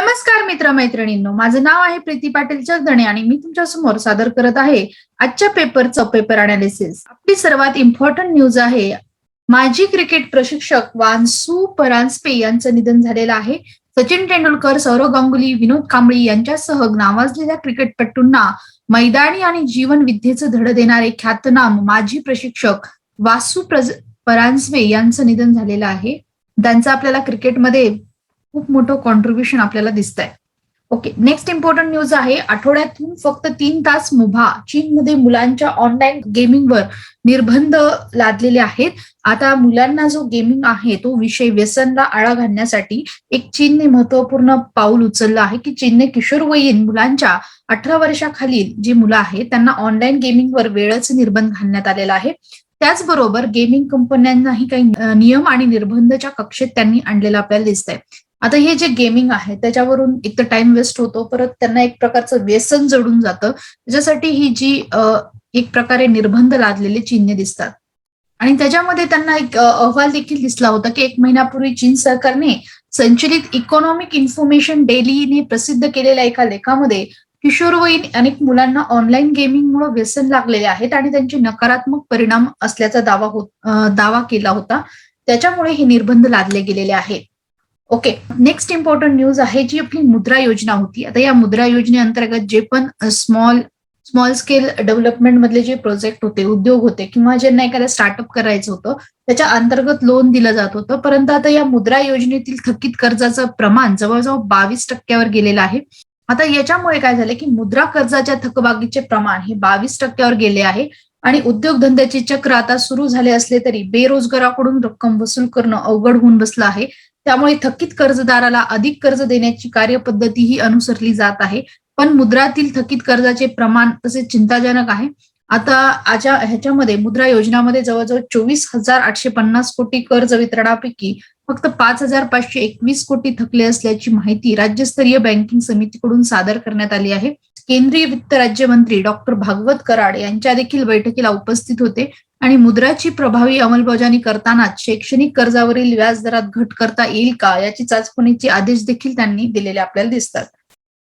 नमस्कार मित्र मैत्रिणींनो माझं नाव आहे प्रीती पाटील चंदणे आणि मी तुमच्यासमोर सादर करत आहे आजच्या पेपरचं पेपर अनालिसिस आपली सर्वात इम्पॉर्टंट न्यूज आहे माजी क्रिकेट प्रशिक्षक वानसू परांजपे यांचं निधन झालेलं आहे. सचिन तेंडुलकर सौरव गांगुली विनोद कांबळी यांच्यासह नावाजलेल्या क्रिकेटपटूंना मैदानी आणि जीवन विद्येचं धड देणारे ख्यातनाम माजी प्रशिक्षक वासू प्रज परांजपे यांचं निधन झालेलं आहे. त्यांचं आपल्याला क्रिकेटमध्ये खूप मोठं कॉन्ट्रीब्युशन आपल्याला दिसत आहे ओके नेक्स्ट इम्पॉर्टंट न्यूज आहे आठवड्यातून फक्त तीन तास मुभा चीनमध्ये मुलांच्या ऑनलाईन गेमिंगवर निर्बंध लादलेले आहेत. आता मुलांना जो गेमिंग आहे तो विषय व्यसनला आळा घालण्यासाठी एक चीनने महत्त्वपूर्ण पाऊल उचललं आहे की चीनने किशोरवयीन मुलांच्या अठरा वर्षाखालील जी मुलं आहेत त्यांना ऑनलाईन गेमिंगवर वेळच निर्बंध घालण्यात आलेला आहे. त्याचबरोबर गेमिंग कंपन्यांनाही काही नियम आणि निर्बंधच्या कक्षेत त्यांनी आणलेलं आपल्याला दिसत आहे आता हे जे गेमिंग आहे त्याच्यावरून एक तर टाइम वेस्ट होतो परत त्यांना एक प्रकारचं व्यसन जडून जातं. त्याच्यासाठी ही जी एक प्रकारे निर्बंध लादलेले चिन्हे दिसतात. आणि त्याच्यामध्ये त्यांना एक अहवाल देखील दिसला होता की एक महिन्यापूर्वी चीन सरकारने संचलित इकॉनॉमिक इन्फॉर्मेशन डेलीने प्रसिद्ध केलेल्या एका लेखामध्ये किशोरवयीन अनेक मुलांना ऑनलाईन गेमिंगमुळे व्यसन लागलेले आहेत आणि त्यांचे नकारात्मक परिणाम असल्याचा दावा होत दावा केला होता. त्याच्यामुळे हे निर्बंध लादले गेलेले आहेत. ओके नेक्स्ट इम्पॉर्टंट न्यूज आहे जी आपली मुद्रा योजना होती. आता या मुद्रा योजनेअंतर्गत जे पण स्मॉल स्मॉल स्केल डेव्हलपमेंट मधले जे प्रोजेक्ट होते उद्योग होते किंवा ज्यांना एखादं स्टार्टअप करायचं होतं त्याच्या अंतर्गत लोन दिलं जात होतं. परंतु आता या मुद्रा योजनेतील थकीत कर्जाचं प्रमाण जवळजवळ बावीस टक्क्यावर गेलेलं आहे. आता याच्यामुळे काय झालं की मुद्रा कर्जाच्या थकबाकीचे प्रमाण हे बावीस टक्क्यावर गेले आहे आणि उद्योगधंद्याचे चक्र आता सुरू झाले असले तरी बेरोजगाराकडून रक्कम वसूल करणं अवघड होऊन बसलं आहे. त्यामुळे थकीत कर्जदाराला अधिक कर्ज देण्याची कार्यपद्धती ही अनुसरली जात आहे. पण मुद्रातील थकीत कर्जाचे प्रमाण तसे चिंताजनक आहे. आता आजच्या ह्याच्यामध्ये मुद्रा योजनामध्ये जवळजवळ चोवीस हजार आठशे पन्नास कोटी कर्ज वितरणापैकी फक्त पाच हजार पाचशे एकवीस कोटी थकले असल्याची माहिती राज्यस्तरीय बँकिंग समितीकडून सादर करण्यात आली आहे. केंद्रीय वित्त राज्यमंत्री डॉक्टर भागवत कराड यांच्या देखील बैठकीला उपस्थित होते. आणि मुद्राची प्रभावी अंमलबजावणी करतानाच शैक्षणिक कर्जावरील व्याजदरात घट करता येईल का याची चाचपणीचे आदेश देखील त्यांनी दिलेले आपल्याला दिसतात.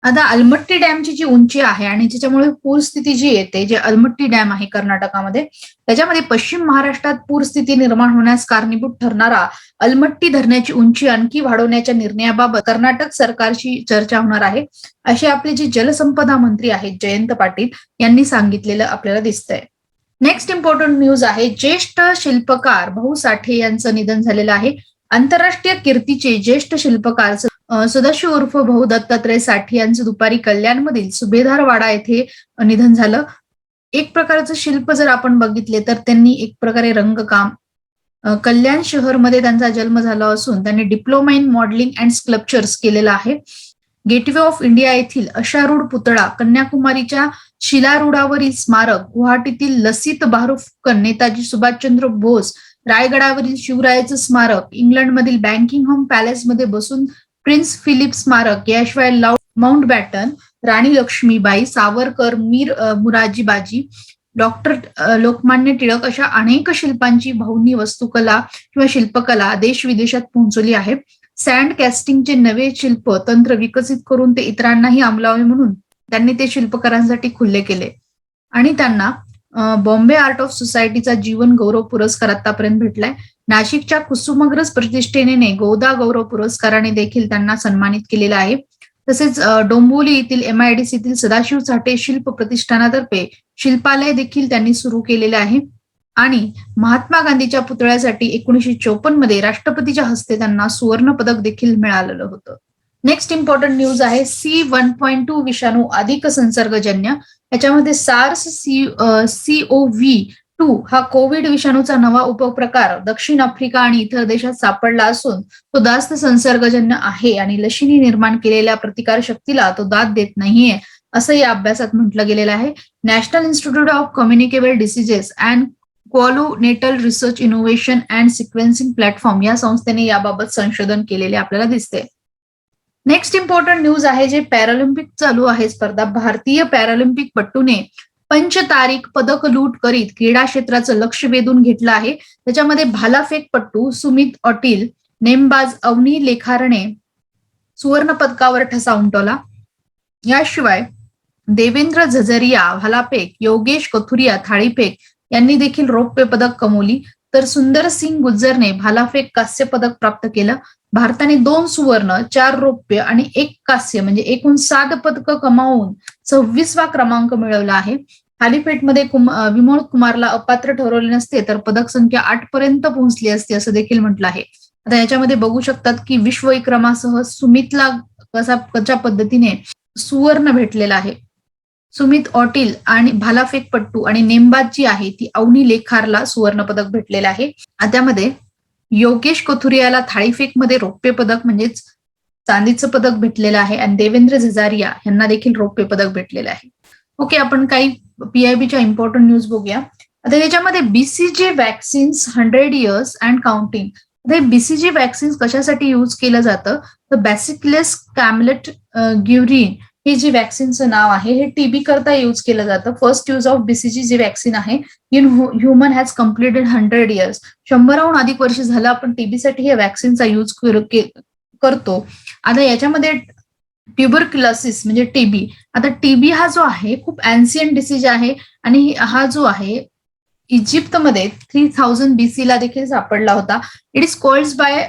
आता अलमट्टी डॅमची जी उंची आहे आणि ज्याच्यामुळे पूरस्थिती जी येते जे अलमट्टी डॅम आहे कर्नाटकामध्ये त्याच्यामध्ये पश्चिम महाराष्ट्रात पूरस्थिती निर्माण होण्यास कारणीभूत ठरणारा अलमट्टी धरण्याची उंची आणखी वाढवण्याच्या निर्णयाबाबत कर्नाटक सरकारशी चर्चा होणार आहे असे आपले जे जलसंपदा मंत्री आहेत जयंत पाटील यांनी सांगितलेलं आपल्याला दिसतंय. नेक्स्ट इम्पॉर्टंट न्यूज आहे ज्येष्ठ शिल्पकार भाऊ साठे यांचं निधन झालेलं आहे. आंतरराष्ट्रीय कीर्तीचे ज्येष्ठ शिल्पकार सदाशिव उर्फ भाऊ दत्तात्रय साठे यांचं दुपारी कल्याणमधील सुभेदार वाडा येथे निधन झालं. एक प्रकारचं शिल्प जर आपण बघितले तर त्यांनी एक प्रकारे रंगकाम कल्याण शहरमध्ये त्यांचा जन्म झाला असून त्यांनी diploma in modelling and sculptures केलेला आहे. गेटवे ऑफ इंडिया येथील अशारूढ पुतळा कन्याकुमारीच्या शिलारूढावरील स्मारक गुवाहाटीतील लसित बारुफकन नेताजी सुभाषचंद्र बोस रायगडावरील शिवरायाचं स्मारक इंग्लंडमधील बँकिंग होम पॅलेसमध्ये बसून प्रिन्स फिलिप स्मारक याशिवाय माउंट बॅटन राणी लक्ष्मीबाई सावरकर मीर मुराजी बाजी डॉक्टर लोकमान्य टिळक अशा अनेक शिल्पांची भावनी वस्तुकला किंवा शिल्पकला देश विदेशात पोहोचवली आहे. सँड कॅस्टिंगचे नवे शिल्प तंत्र विकसित करून ते इतरांनाही अंमलावे म्हणून त्यांनी ते शिल्पकारांसाठी खुले केले. आणि त्यांना बॉम्बे आर्ट ऑफ सोसायटीचा जीवन गौरव पुरस्कार आतापर्यंत भेटलाय. नाशिकच्या कुसुमग्रज प्रतिष्ठेने गोदा गौरव पुरस्काराने देखील त्यांना सन्मानित केलेला आहे. तसेच डोंबोली येथील एमआयडीसीतील सदाशिव साठे शिल्प प्रतिष्ठानातर्फे शिल्पालय देखील त्यांनी सुरू केलेले आहे. आणि महात्मा गांधीच्या पुतळ्यासाठी एकोणीशे चोपन्नमध्ये राष्ट्रपतीच्या हस्ते त्यांना सुवर्ण पदक देखील मिळालेलं होतं. नेक्स्ट इम्पॉर्टंट न्यूज आहे सी वन पॉईंट टू विषाणू अधिक संसर्गजन्य. याच्यामध्ये SARS C CO V two हा कोविड विषाणूचा नवा उपप्रकार दक्षिण आफ्रिका आणि इतर देशात सापडला असून तो जास्त संसर्गजन्य आहे आणि लशीने निर्माण केलेल्या प्रतिकार शक्तीला तो दाद देत नाहीये असं या अभ्यासात म्हटलं गेलेलं आहे. National institute of communicable diseases and clonal research innovation and sequencing platform या संस्थेने याबाबत संशोधन केलेले आपल्याला दिसते. नेक्स्ट इम्पॉर्टंट न्यूज आहे जे पॅरालिम्पिक चालू आहे. स्पर्धा भारतीय पॅरालिम्पिक पट्टूने पंचतारिक पदक लूट करीत क्रीडा क्षेत्राचं लक्ष वेधून घेतलं आहे. त्याच्यामध्ये भालाफेक पट्टू सुमित अटील नेमबाज अवनी लेखारणे सुवर्ण पदकावर ठसा उमटवला. याशिवाय देवेंद्र झझरिया भालाफेक योगेश कथुरिया थाळीफेक यांनी देखील रौप्य पदक कमवली. तर सुंदर सिंग गुज्जरने भालाफेक कांस्य पदक प्राप्त केलं. भारताने दोन सुवर्ण चार रौप्य आणि एक कांस्य म्हणजे एकूण सात पदकं कमावून सव्वीसवा क्रमांक मिळवला आहे. थालीफेटमध्ये कुम विमोळ कुमारला अपात्र ठरवले नसते तर पदक संख्या आठ पर्यंत पोहोचली असते असं देखील म्हटलं आहे. आता याच्यामध्ये बघू शकतात की विश्व विक्रमासह सुमितला कसा कशा पद्धतीने सुवर्ण भेटलेला आहे. सुमित ऑटील आणि भालाफेकपट्टू आणि नेमबाज जी आहे ती अवनी लेखारला सुवर्ण पदक भेटलेलं आहे. त्यामध्ये योगेश कोथुरियाला थाळीफेकमध्ये रौप्य पदक म्हणजेच चांदीचं पदक भेटलेलं आहे आणि देवेंद्र झझारिया यांना देखील रौप्य पदक भेटलेलं आहे. ओके आपण काही पीआयबीच्या इम्पॉर्टंट न्यूज बघूया. आता याच्यामध्ये BCG vaccines hundred years and counting हे बीसीजी वॅक्सिन्स कशासाठी युज केलं जातं? तर बॅसिकलेस कॅमलेट ग्युरिन हे जे व्हॅक्सिनचं नाव आहे हे टीबी करता युज केलं जातं. फर्स्ट यूज ऑफ बीसीजी जे वॅक्सिन आहे in human has completed hundred years शंभराहून अधिक वर्ष झालं आपण टीबीसाठी हे व्हॅक्सिनचा यूज करतो. आता याच्यामध्ये ट्युबरक्युलसिस म्हणजे टीबी आता टीबी हा जो आहे खूप अँसियन डिसीज आहे आणि हा जो आहे इजिप्तमध्ये थ्री थाउजंड बीसी ला देखील सापडला होता. It is called by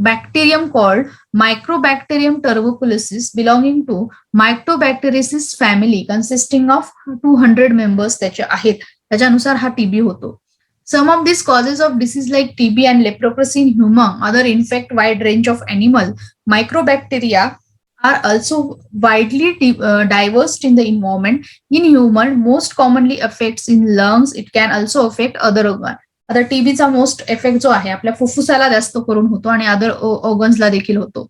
bacterium called Microbacterium tuberculosis belonging to Mycobacteriaceae family consisting of 200 members त्याचे आहेत त्याच्यानुसार हा टीबी होतो Some of these causes of disease like TB and leprosy in human other infect wide range of animal microbacteria are also widely uh, diversed in the environment. In human, most commonly affects in lungs. It can also affect other organ. आता टीबीचा most effect जो आहे आपल्या फुफ्फुसाला जास्त करून होतो आणि other ऑर्गन्सला देखील होतो.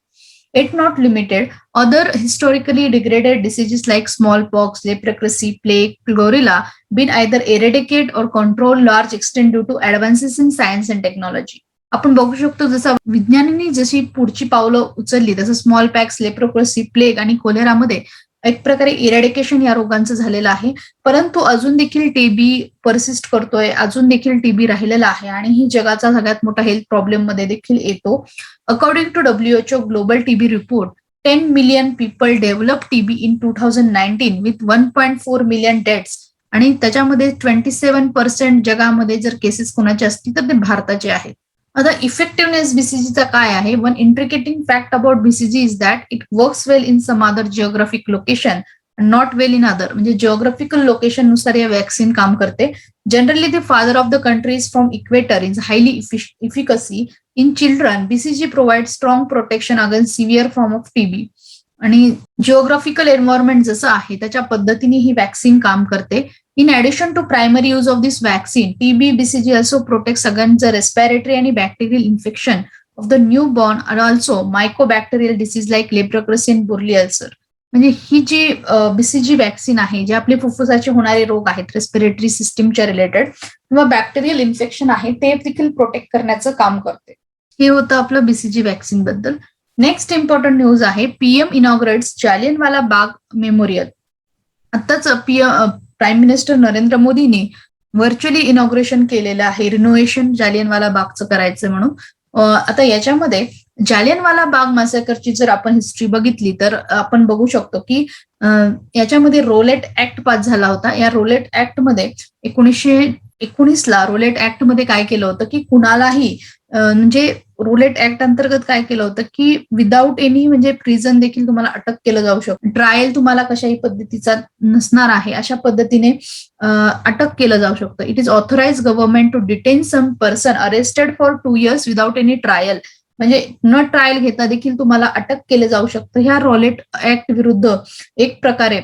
It not limited other historically degraded diseases like smallpox leprosy plague ग्लोरिला been either eradicate or control large extend due to advances in science and technology आपण बघू शकतो जसं विज्ञानांनी जशी पुढची पावलं उचलली तसं स्मॉल पॅक्स लेप्रोक्रसी प्लेग आणि कोलेरामध्ये एक प्रकारे इरॅडिकेशन या रोगांचं झालेलं आहे. परंतु अजून देखील टीबी परसिस्ट करतोय अजून देखील टीबी राहिलेला आहे आणि ही जगाचा सगळ्यात मोठा हेल्थ प्रॉब्लेममध्ये देखील येतो. According to WHO global TB report ten million people develop TB in two thousand nineteen with one point four million deaths आणि त्याच्यामध्ये ट्वेंटी सेव्हन पर्सेंट जगामध्ये जर केसेस कोणाचे असतील तर ते भारताचे आहेत. आता इफेक्टिव्हनेस बीसीजीचा काय आहे? One intriguing fact about BCG is that it works well in some other geographic location not well in other म्हणजे जिओग्राफिकल लोकेशननुसार या वॅक्सिन काम करते. Generally the farther of the country is from equator is highly efficacy in children BCG provide strong protection against severe form of TB आणि geographical environment जसं आहे त्याच्या पद्धतीने ही वॅक्सिन काम करते. In addition to primary use of this vaccine TB BCG also protect against the respiratory आणि bacterial infection of the newborn and also mycobacterial disease like लेब्रोक्रेसिन बुर्ली ulcer म्हणजे ही जी बीसीजी वॅक्सिन आहे जे आपले फुफ्फुसाचे होणारे रोग आहेत रेस्पिरेटरी सिस्टीमच्या रिलेटेड किंवा बॅक्टेरियल इन्फेक्शन आहे ते देखील प्रोटेक्ट करण्याचं काम करते. हे होतं आपलं बीसीजी वॅक्सिनबद्दल. नेक्स्ट इम्पॉर्टंट न्यूज आहे PM inaugurates Jallianwala Bagh memorial आताच पीएम प्राईम मिनिस्टर नरेंद्र मोदींनी व्हर्च्युअली इनॉग्रेशन केलेलं आहे रिनोव्हेशन जालियनवाला बागचं करायचं म्हणून. आता याच्यामध्ये जालियनवाला बाग मासेकरची जर आपण हिस्ट्री बघितली तर आपण बघू शकतो की याच्यामध्ये रोलेट ऍक्ट पास झाला होता. या रोलेट ऍक्टमध्ये एकोणीसशे एकोणीसला रोलेट ऍक्टमध्ये काय केलं होतं की कुणालाही म्हणजे रुलेट ऍक्ट अंतर्गत काय केलं होतं की विदाऊट एनी म्हणजे प्रिझन देखील तुम्हाला अटक केलं जाऊ शकतं. ट्रायल तुम्हाला कशाही पद्धतीचा नसणार आहे अशा पद्धतीने अटक केलं जाऊ शकतं. It is authorize government to detain some person arrested for two years without any trial म्हणजे न ट्रायल घेता देखील तुम्हाला अटक केलं जाऊ शकतं. ह्या रॉलेट ऍक्ट विरुद्ध एक प्रकारे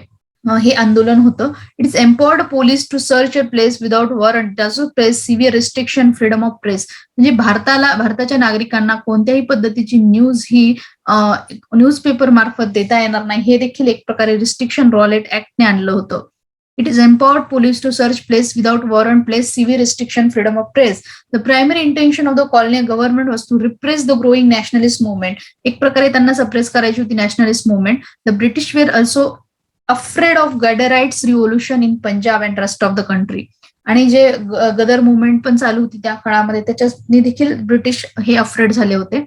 हे आंदोलन होतं. It is empowered police to search a place without warrant does press severe restriction freedom of press म्हणजे भारताला भारताच्या नागरिकांना कोणत्याही पद्धतीची न्यूज ही न्यूजपेपर मार्फत देता येणार नाही. हे देखील एक प्रकारे रिस्ट्रिक्शन रॉलेट ऍक्टने आणलं होतं. It is empowered police to search place without warrant place severe restriction freedom of press the primary intention of the colony government was to repress the growing nationalist movement एक प्रकारे त्यांना suppress करायची होती nationalist movement the British were also afraid of Ghadarites revolution in Punjab and rest of the country आणि जे गदर movement पण चालू होती त्या काळामध्ये त्याच्यानी देखील ब्रिटिश हे अफ्रेड झाले होते.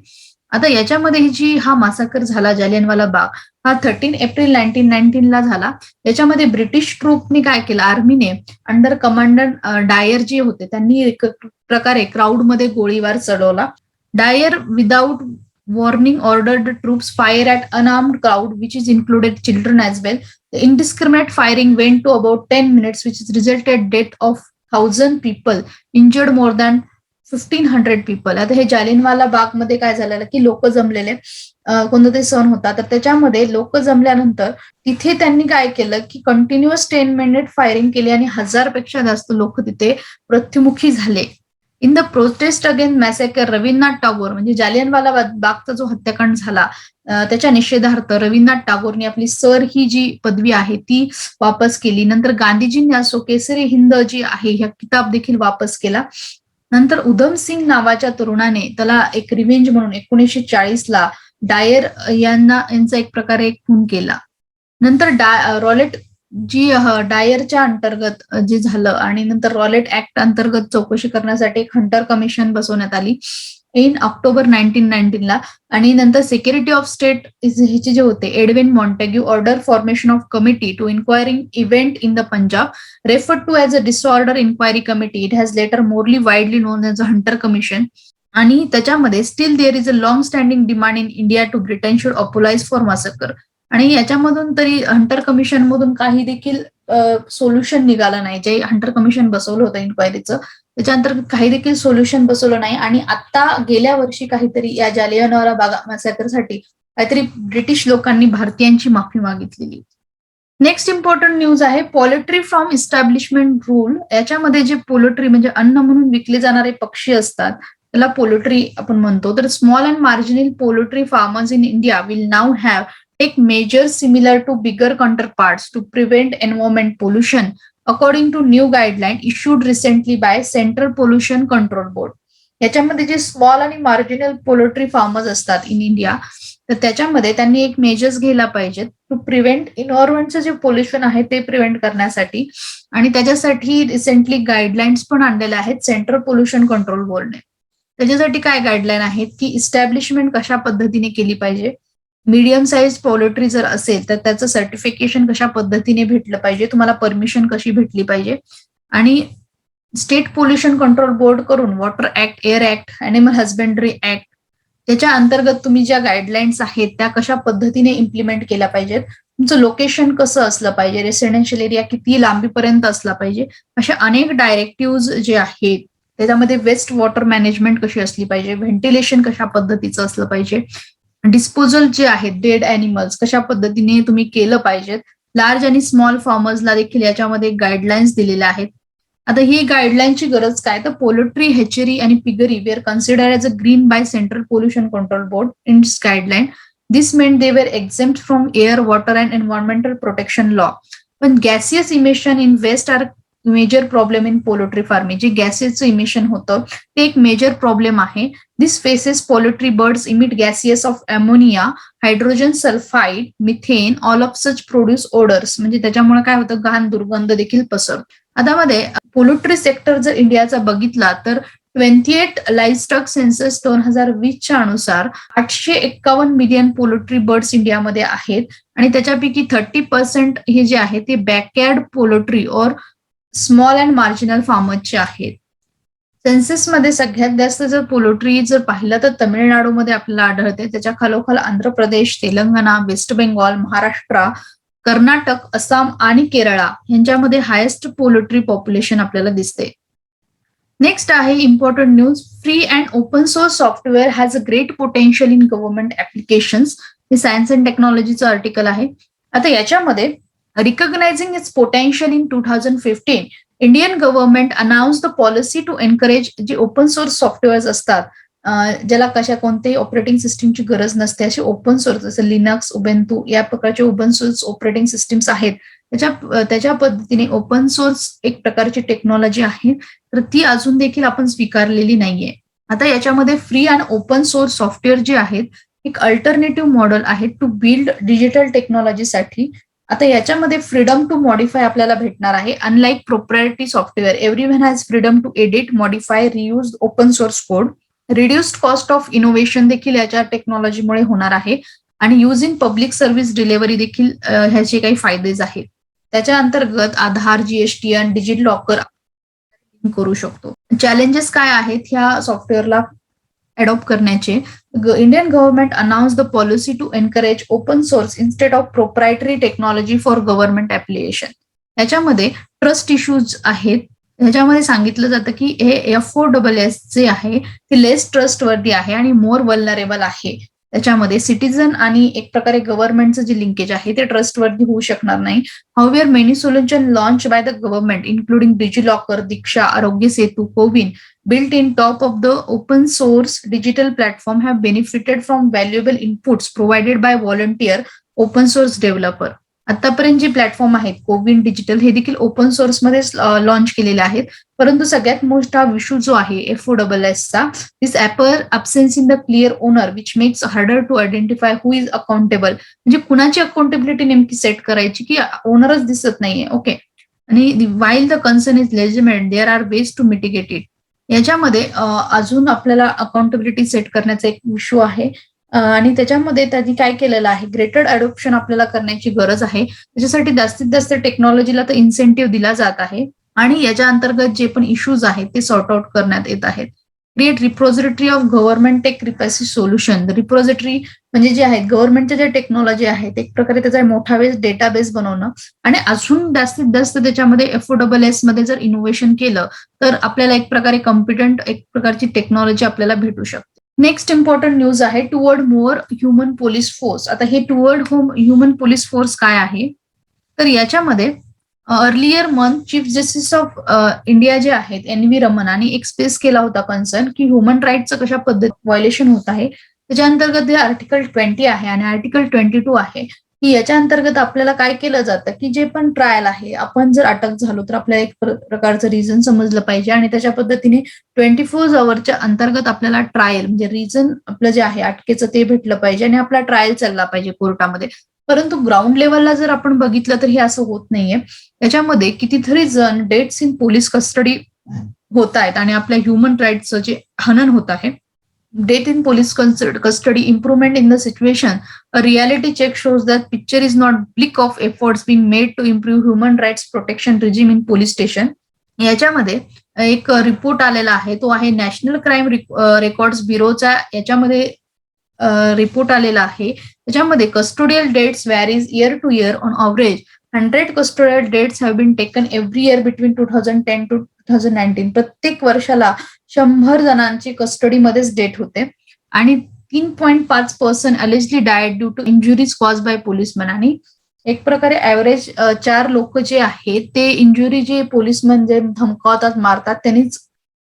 आता याच्यामध्ये जी हा मासाकर झाला जालियनवाला बाग हा थर्टीन एप्रिल नाईन्टीन नाईन्टीनला झाला. याच्यामध्ये ब्रिटिश ट्रूपनी काय केलं? आर्मीने अंडर कमांडर डायर जे होते त्यांनी एक प्रकारे क्राऊडमध्ये गोळीबार चढवला. Dyer without warning troops troops fire unarmed crowd which which is included children well. Well indiscriminate firing went to about 10 minutes which has resulted death of 1000 people injured more than 1500 people आता हे जालिनवाला बागमध्ये काय झालेलं की लोक जमलेले. कोणता ते सण होता तर त्याच्यामध्ये लोक जमल्यानंतर तिथे त्यांनी काय केलं की कंटिन्युअस टेन मिनिट फायरिंग केली आणि हजारपेक्षा जास्त लोक तिथे मृत्युमुखी झाले. In the protest against massacre Rabindranath Tagore म्हणजे जालियनवाला बागचा जो हत्याकांड झाला त्याच्या निषेधार्थ रवींद्रनाथ टागोरने आपली सर ही जी पदवी आहे ती वापस केली. नंतर गांधीजींनी असो केसरी हिंद जी आहे ह्या किताब देखील वापस केला. नंतर उधम सिंग नावाच्या तरुणाने त्याला एक रिव्हेंज म्हणून एकोणीसशे चाळीसला डायर यांना यांचा एक प्रकारे एक खून केला. नंतर डा रॉलेट जी डायरच्या अंतर्गत जे झालं आणि नंतर रॉलेट ऍक्ट अंतर्गत चौकशी करण्यासाठी एक हंटर कमिशन बसवण्यात आली. इन ऑक्टोबर नाईन्टीन नाईन्टीनला आणि नंतर सिक्युरिटी ऑफ स्टेट ह्याचे जे होते Edwin Montagu order formation of committee to inquiring event in the Punjab refer to as a disorder inquiry committee. It has later more widely known as a Hunter commission. आणि त्याच्यामध्ये still there is a long standing demand in India to Britain should apologise for massacre. आणि याच्यामधून तरी Hunter commission मधून काही देखील solution निघालं नाही. जे हंटर कमिशन बसवलं होतं इन्क्वायरीचं त्याच्यानंतर काही देखील सोल्युशन बसवलं नाही. आणि आता गेल्या वर्षी काहीतरी या जालियानवाला बागा मॅसॅकरसाठी काहीतरी ब्रिटिश लोकांनी भारतीयांची माफी मागितलेली. नेक्स्ट इम्पॉर्टंट न्यूज आहे पोल्ट्री फ्रॉम इस्टॅब्लिशमेंट रूल याच्यामध्ये जे पोल्ट्री म्हणजे अन्न म्हणून विकले जाणारे पक्षी असतात त्याला पोल्ट्री आपण म्हणतो. तर small and marginal poultry farmers in India will now have take measures similar to bigger counterparts parts to environment pollution pollution according to new guideline issued recently by central pollution control board याच्यामध्ये जे small आणि marginal poultry farmers असतात in India तर त्याच्यामध्ये त्यांनी एक measures घ्यायला पाहिजेत टू प्रिव्हेंट इन्व्हायरमेंटचं जे पोल्युशन आहे ते प्रिव्हेंट करण्यासाठी. आणि त्याच्यासाठी रिसेंटली गाईडलाईन्स पण आणलेल्या आहेत सेंट्रल पोल्युशन कंट्रोल बोर्डने त्याच्यासाठी काय गाईडलाईन आहेत? की इस्टॅब्लिशमेंट कशा पद्धतीने केली पाहिजे? मीडियम साईज पोल्ट्री जर असेल तर त्याचं सर्टिफिकेशन कशा पद्धतीने भेटलं पाहिजे? तुम्हाला परमिशन कशी भेटली पाहिजे? आणि स्टेट पोल्युशन कंट्रोल बोर्ड करून water act air act animal husbandry act त्याच्या अंतर्गत तुम्ही ज्या गाईडलाईन्स आहेत त्या कशा पद्धतीने इम्प्लिमेंट केल्या पाहिजेत? तुमचं लोकेशन कसं असलं पाहिजे? रेसिडेन्शियल एरिया किती लांबीपर्यंत असला पाहिजे? अशा अनेक डायरेक्टिव्ह जे आहेत त्याच्यामध्ये वेस्ट वॉटर मॅनेजमेंट कशी असली पाहिजे? व्हेंटिलेशन कशा पद्धतीचं असलं पाहिजे? डिस्पोजल जे आहेत डेड अॅनिमल्स कशा पद्धतीने तुम्ही केलं पाहिजेत लार्ज आणि स्मॉल फार्मर्सला देखील याच्यामध्ये गाईडलाईन्स दिलेल्या आहेत. आता ही गाईडलाईनची गरज काय? तर पोल्ट्री हेचरी आणि piggery were consider as a green by central pollution control board in guideline this meant they were exempt from air water and environmental protection law पण gaseous emission in waste are major problem in poultry farming जे गॅसेसचं emission होतं ते एक major problem आहे. This faeces poultry birds emit gaseous of ammonia hydrogen sulphide methane all of such produce odours म्हणजे त्याच्यामुळे काय होतं? घाण दुर्गंध देखील पसरतो. आता मध्ये पोल्ट्री सेक्टर जर इंडियाचा बघितला तर ट्वेंटी एट लाईफस्टॉक सेन्सस दोन हजार वीसच्या अनुसार आठशे एक्कावन्न मिलियन पोल्ट्री बर्ड्स इंडियामध्ये आहेत. आणि त्याच्यापैकी थर्टी पर्सेंट हे जे आहे ते backyard poultry or small and marginal फार्मर्सचे आहेत सेन्सेसमध्ये सगळ्यात जास्त जर पोल्ट्री जर पाहिलं तर तमिळनाडूमध्ये आपल्याला आढळते. त्याच्या खालोखाल आंध्र प्रदेश तेलंगणा वेस्ट बेंगॉल महाराष्ट्र कर्नाटक आसाम आणि केरळा यांच्यामध्ये हायेस्ट पोल्ट्री पॉप्युलेशन आपल्याला दिसते. नेक्स्ट आहे important news free and open source software has a great potential in government applications हे सायन्स अँड टेक्नॉलॉजीचं आर्टिकल आहे. आता याच्यामध्ये Recognizing its potential in 2015, Indian government announced the policy to encourage जे open source softwares असतात ज्याला कशा कोणत्याही ऑपरेटिंग सिस्टीमची गरज नसते असे ओपन सोर्स जसं लिनक्स उबेंतू या प्रकारचे ओपन सोर्स ऑपरेटिंग सिस्टीम्स आहेत. त्याच्या त्याच्या पद्धतीने ओपन सोर्स एक प्रकारची टेक्नॉलॉजी आहे तर ती अजून देखील आपण स्वीकारलेली नाहीये. आता याच्यामध्ये free and open source software जे आहेत एक अल्टरनेटिव्ह मॉडेल आहे टू बिल्ड डिजिटल टेक्नॉलॉजीसाठी आता याच्यामध्ये फ्रीडम टू मॉडिफाय आपल्याला भेटणार आहे. Unlike proprietary software everyone has freedom to edit modify reuse open source code reduced cost of innovation देखील याच्या टेक्नॉलॉजीमुळे होणार आहे. आणि use in public service delivery देखील ह्याचे काही फायदेच आहेत. त्याच्या अंतर्गत आधार जीएसटी आणि डिजिटल लॉकर करू शकतो. चॅलेंजेस काय आहेत ह्या सॉफ्टवेअरला अडॉप्ट करण्याचे Indian government announce the policy to encourage open source instead of proprietary technology for government application याच्यामध्ये ट्रस्ट इश्यूज आहेत. ह्याच्यामध्ये सांगितलं जातं की हे एफ ओ डबल एस जे आहे ते लेस ट्रस्ट वरती आहे आणि मोर वल्नरेबल आहे. त्याच्यामध्ये सिटीजन आणि एक प्रकारे गव्हर्नमेंटचं जे लिंकेज आहे ते ट्रस्टवर्दी होऊ शकणार नाही. However many solution launch by the government including DigiLocker Diksha Aarogya Setu CoWIN built in top of the open source digital platform have benefited from valuable inputs provided by volunteer open source developer. आतापर्यंत जे platform आहेत CoWIN digital हे देखील open सोर्समध्ये launch केलेले आहेत. परंतु सगळ्यात मोठा इश्यू जो आहे F O double एसचा this apparent absence in the clear owner which makes harder to identify who is accountable म्हणजे कुणाची अकाउंटेबिलिटी नेमकी सेट करायची की ओनरच दिसत नाहीये ओके आणि while the concern is legitimate there are ways to mitigate it याच्यामध्ये अजून आपल्याला अकाउंटेबिलिटी सेट करण्याचा एक इश्यू आहे. आणि त्याच्यामध्ये त्यांनी काय केलेलं आहे? ग्रेटर अडॉप्शन आपल्याला करण्याची गरज आहे. त्याच्यासाठी जास्तीत जास्त टेक्नॉलॉजीला तर इन्सेंटिव्ह दिला जात आहे. आणि याच्या अंतर्गत जे पण इश्यूज आहेत ते सॉर्ट आउट करण्यात येत आहेत. Create repository of government tech रिपॅसी solution repository म्हणजे जे आहेत गव्हर्नमेंटच्या ज्या टेक्नॉलॉजी आहेत एक प्रकारे त्याचा मोठा बेस डेटाबेस बनवणं आणि अजून जास्तीत जास्त त्याच्यामध्ये एफोर्डेबल एसमध्ये जर इनोव्हेशन केलं तर आपल्याला एक प्रकारे कॉम्पिटंट एक प्रकारची टेक्नॉलॉजी आपल्याला भेटू शकते. नेक्स्ट इम्पॉर्टंट न्यूज आहे toward more human police force आता हे toward humane human police force काय आहे? तर याच्यामध्ये earlier month chief justice of India जे आहेत एन व्ही एक एक्सप्रेस केला होता कन्सर्न की ह्युमन राईटचं कशा पद्धती व्हायलेशन होत आहे. त्याच्या अंतर्गत हे आर्टिकल ट्वेंटी आहे आणि आर्टिकल ट्वेंटी टू आहे. की याच्या अंतर्गत आपल्याला काय केलं जातं? की जे पण ट्रायल आहे आपण जर अटक झालो तर आपल्याला एक प्रकारचं रिझन समजलं पाहिजे आणि त्याच्या पद्धतीने ट्वेंटी फोर अवरच्या अंतर्गत आपल्याला ट्रायल म्हणजे रिझन आपलं जे आहे अटकेचं ते भेटलं पाहिजे आणि आपला ट्रायल चालला पाहिजे कोर्टामध्ये. परंतु ग्राउंड लेवलला जर आपण बघितलं तर हे असं होत नाहीये. याच्यामध्ये कितीतरी जण डेट्स इन पोलीस कस्टडी होत आहेत आणि आपल्या ह्युमन राईटचं जे हनन होत आहे. Death in police custody improvement in the situation a reality check shows that picture is not bleak of efforts being made to improve human rights protection regime in police station याच्यामध्ये एक report आलेला आहे. तो आहे national crime records ब्युरोचा याच्यामध्ये report आलेला आहे. त्याच्यामध्ये custodial deaths varies year to year on average hundred custodial deaths have been taken every year between two thousand ten to two thousand nineteen प्रत्येक वर्षाला शंभर जणांची कस्टडीमध्येच डेट होते. आणि तीन पॉईंट पाच percent allegedly died due to injuries cause by policeman आणि एक प्रकारे ऍव्हरेज चार लोक जे आहेत ते इंजुरी जे पोलिसमॅन जे धमकावतात मारतात त्यांनीच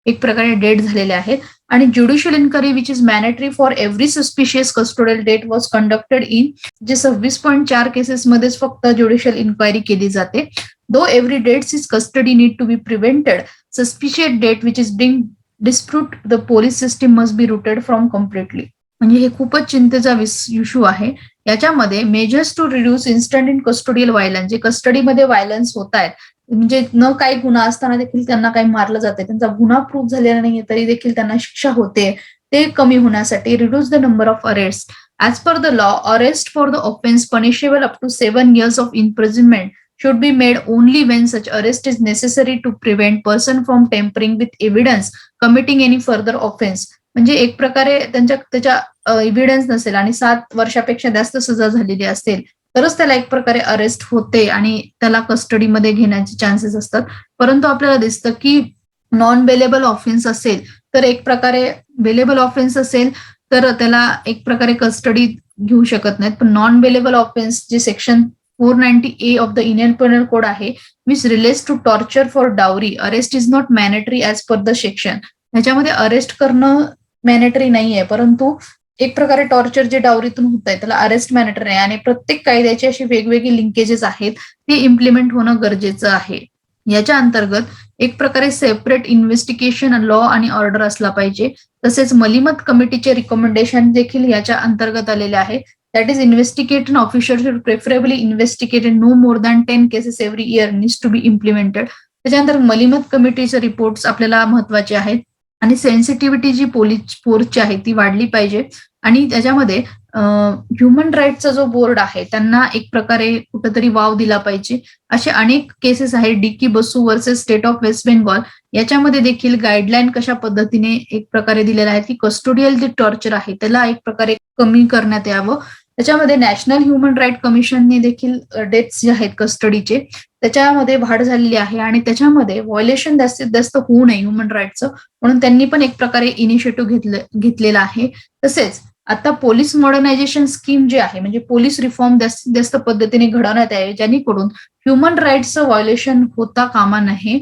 एक प्रकारे डेट झालेले आहेत आणि judicial inquiry which is mandatory for every suspicious custodial death was conducted in जे सव्वीस पॉईंट चार केसेसमध्येच फक्त ज्युडिशियल इन्क्वायरी केली जाते. Though every deaths is custody need to be prevented suspicious death which is being disproved the police system must be rooted from completely म्हणजे हे खूपच चिंतेचा इश्यू आहे. याच्यामध्ये measures to reduce instant in custodial violence जे कस्टडीमध्ये violence होत आहेत म्हणजे न काही गुन्हा असताना देखील त्यांना काही मारलं जाते त्यांचा गुन्हा प्रूफ झालेला नाहीये तरी देखील त्यांना शिक्षा होते. ते कमी होण्यासाठी reduce the number of arrest as per the law arrest for the offence punishable up to seven years of imprisonment should be made only when such arrest is necessary to prevent person from tampering with evidence committing any further offense. म्हणजे एक प्रकारे त्यांच्या त्याच्या evidence नसेल आणि सात वर्षापेक्षा जास्त सजा झालेली असेल. तरच त्याला एक प्रकारे अरेस्ट होते आणि त्याला कस्टडीमध्ये घेण्याचे चान्सेस असतात. परंतु आपल्याला दिसतं की नॉन बेलेबल ऑफेन्स असेल तर एक प्रकारे बेलेबल ऑफेन्स असेल तर त्याला एक प्रकारे कस्टडी घेऊ शकत नाहीत. पण नॉन बेलेबल ऑफेन्स जे section four ninety A of the Indian penal code आहे which relates to torture for dowry arrest is not mandatory as per the section ह्याच्यामध्ये अरेस्ट करणं मॅनेटरी नाहीये परंतु एक प्रकारे टॉर्चर जे डावरीतून होत आहे त्याला अरेस्ट मॅनेटर आहे आणि प्रत्येक कायद्याची अशी वेगवेगळी लिंकेजेस आहेत ती इम्प्लिमेंट होणं गरजेचं आहे. याच्या अंतर्गत एक प्रकारे सेपरेट इन्व्हेस्टिगेशन लॉ आणि ऑर्डर असला पाहिजे. तसेच मलिमत कमिटीचे रिकमेंडेशन देखील याच्या अंतर्गत आलेले आहे that is investigating officer should preferably investigate no more than 10 cases every year needs to be implemented त्याच्यानंतर मलिमत कमिटीचे रिपोर्ट्स आपल्याला महत्त्वाचे आहेत. आणि सेन्सिटिव्हिटी जी पोलीस फोर्सची आहे ती वाढली पाहिजे. आणि त्याच्यामध्ये ह्युमन राईटचा जो बोर्ड आहे त्यांना एक प्रकारे कुठेतरी वाव दिला पाहिजे. असे अनेक केसेस आहेत D K Basu versus state of West Bengal याच्यामध्ये देखील गाईडलाईन कशा पद्धतीने एक प्रकारे दिलेला आहे की कस्टोडियल जे टॉर्चर आहे त्याला एक प्रकारे कमी करण्यात यावं. त्याच्यामध्ये नॅशनल ह्युमन राईट कमिशनने देखील डेथ्स जे आहेत कस्टडीचे त्याच्यामध्ये वाढ झालेली आहे आणि त्याच्यामध्ये व्हायोलेशन जास्तीत जास्त होऊ नये ह्युमन राईटचं म्हणून त्यांनी पण एक प्रकारे इनिशिएटिव्ह घेतलं घेतलेला आहे. तसेच आता पोलीस मॉडर्नायझेशन स्कीम जे आहे म्हणजे पोलीस रिफॉर्म जास्तीत जास्त पद्धतीने घडवण्यात यावे जेणेकरून ह्युमन राईट्सचं व्हायोलेशन होता कामा नये.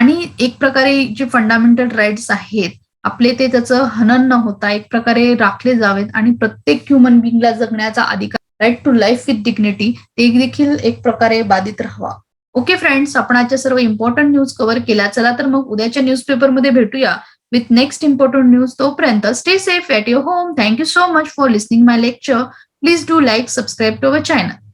आणि एक प्रकारे जे फंडामेंटल राईट्स आहेत आपले ते त्याचं हनन न होता एक प्रकारे राखले जावेत आणि प्रत्येक ह्युमन बिंगला जगण्याचा अधिकार right to life with dignity ते देखील एक प्रकारे बाधित राहावा. ओके फ्रेंड्स आपण आजच्या सर्व इम्पॉर्टंट न्यूज कव्हर केल्या. चला तर मग उद्याच्या न्यूजपेपरमध्ये भेटूया. विथ नेक्स्ट इम्पॉर्टंट न्यूज तोपर्यंत stay safe at your home thank you so much for listening my lecture please do like subscribe to our channel